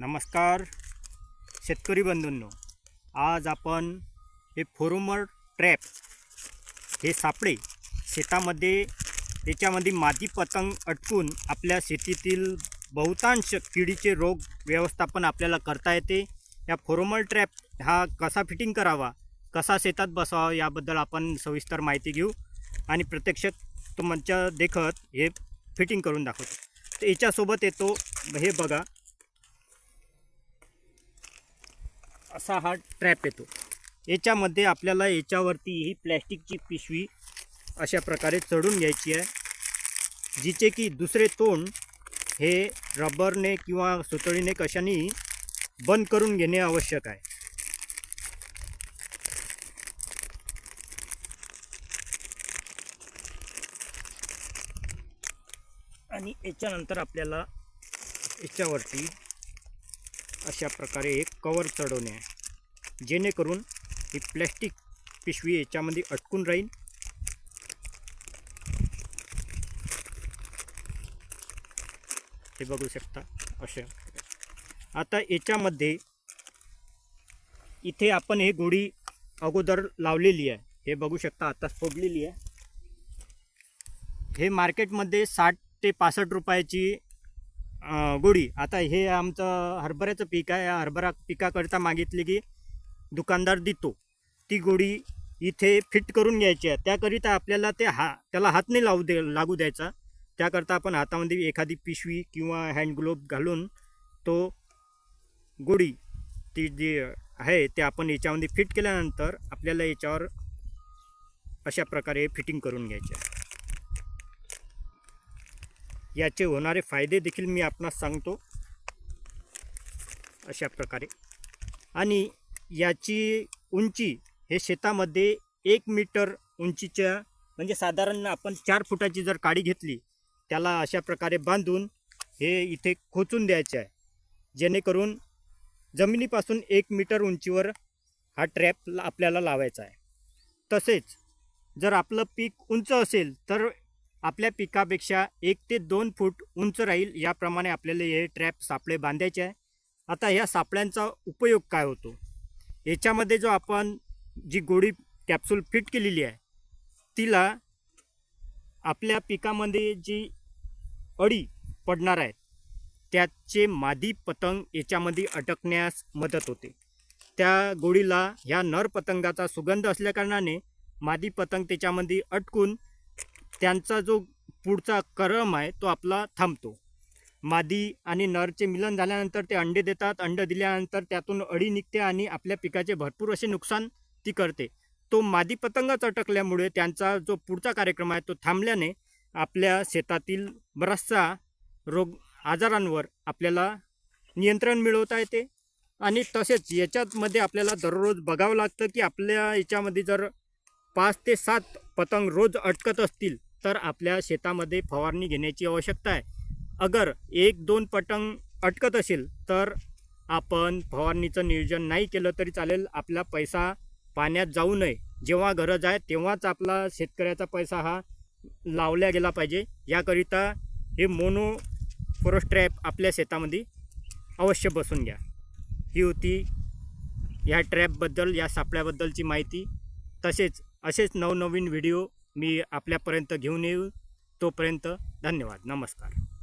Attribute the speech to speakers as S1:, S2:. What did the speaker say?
S1: नमस्कार शेतकरी बंधूंनो. आज आपण हे फोरोमर ट्रॅप हे सापळे शेतामध्ये त्याच्यामध्ये मादी पतंग अटकून आपल्या शेतीतील बहुतांश किडीचे रोग व्यवस्थापन आपल्याला करता येते. या फोरोमल ट्रॅप हा कसा फिटिंग करावा कसा शेतात बसावा याबद्दल आपण सविस्तर माहिती घेऊ आणि प्रत्यक्ष तुमच्या देखत हे फिटिंग करून दाखवतो. तर याच्यासोबत येतो हे बघा असा हा ट्रॅप येतो. याच्यामध्ये आपल्याला याच्यावरती ही प्लॅस्टिकची पिशवी अशा प्रकारे चढून घ्यायची आहे. जिचे की दुसरे तोंड हे रबरने किंवा सुतळीने कशाने बंद करून घेणे आवश्यक आहे. आणि याच्यानंतर आपल्याला याच्यावरती अशा प्रकारे एक कवर चढवणे आहे. जेणेकरून ही प्लॅस्टिक पिशवी याच्यामध्ये अटकून राहील. हे बघू शकता अशा. आता याच्यामध्ये इथे आपण हे गोडी अगोदर लावलेली आहे. हे बघू शकता आता फोडलेली आहे. हे मार्केटमध्ये साठ ते पासष्ट रुपयाची गोडी. आता हे आमचं हरभऱ्याचं पीक आहे. या हरभरा पिकाकरता मागितली की दुकानदार देतो. ती गोडी इथे फिट करून घ्यायची आहे. त्याकरिता आपल्याला ते हा त्याला हात नाही लावू दे लागू द्यायचा. त्याकरता आपण हातामध्ये एखादी पिशवी किंवा हँडग्लोव घालून तो गोडी ती जी आहे ते आपण याच्यामध्ये फिट केल्यानंतर आपल्याला याच्यावर अशा प्रकारे फिटिंग करून घ्यायचे आहे. याचे होणारे फायदे देखील मी आपणास सांगतो. अशा प्रकारे. आणि याची उंची हे शेतामध्ये एक मीटर उंचीच्या म्हणजे साधारण आपण चार फुटाची जर काडी घेतली त्याला अशा प्रकारे बांधून हे इथे खोचून द्यायचे आहे. जेणेकरून जमिनीपासून एक मीटर उंचीवर हा ट्रॅप आपल्याला लावायचा आहे. तसेच जर आपलं पीक उंच असेल तर आपल्या पिकापेक्षा एक ते दोन फूट उंच राहील याप्रमाणे आपल्याला हे ट्रॅप सापळे बांधायचे आहे. आता ह्या सापळ्यांचा उपयोग काय होतो? याच्यामध्ये जो आपण जी गोडी कॅप्सूल फिट केलेली आहे तिला आपल्या पिकामध्ये जी अडी पडणार आहे त्याचे मादी पतंग याच्यामध्ये अटकण्यास मदत होते. त्या गोडीला ह्या नर पतंगाचा सुगंध असल्याकारणाने मादी पतंग त्याच्यामध्ये अटकून त्यांचा जो पुढचा क्रम आहे तो आपला थांबतो. मादी आणि नरचे मिलन झाल्यानंतर ते अंडे देतात. अंडं दिल्यानंतर त्यातून अळी निघते आणि आपल्या पिकाचे भरपूर असे नुकसान ती करते. तो मादी पतंगच अटकल्यामुळे त्यांचा जो पुढचा कार्यक्रम आहे तो थांबल्याने आपल्या शेतातील बराचसा रोग आजारांवर आपल्याला नियंत्रण मिळवता येते आणि तसेच याच्यामध्ये आपल्याला दररोज बघावं लागतं की आपल्या याच्यामध्ये जर पाच ते सात पतंग रोज अटकत असतील तर आपल्या शेतामध्ये फवारणी घेण्याची आवश्यकता आहे. अगर एक दोन पटंग अटकत असेल तर आपण फवारणीचं नियोजन नाही केलं तरी चालेल. आपला पैसा पाण्यात जाऊ नये. जेव्हा गरज आहे तेव्हाच आपला शेतकऱ्याचा पैसा हा लावला गेला पाहिजे. याकरिता हे मोनो फोरोस्ट्रॅप आपल्या शेतामध्ये अवश्य बसून घ्या. ही होती ह्या ट्रॅपबद्दल या सापळ्याबद्दलची माहिती. तसेच असेच नवनवीन व्हिडिओ मी आपल्यापर्यंत घेऊन येऊ तोपर्यंत धन्यवाद. नमस्कार.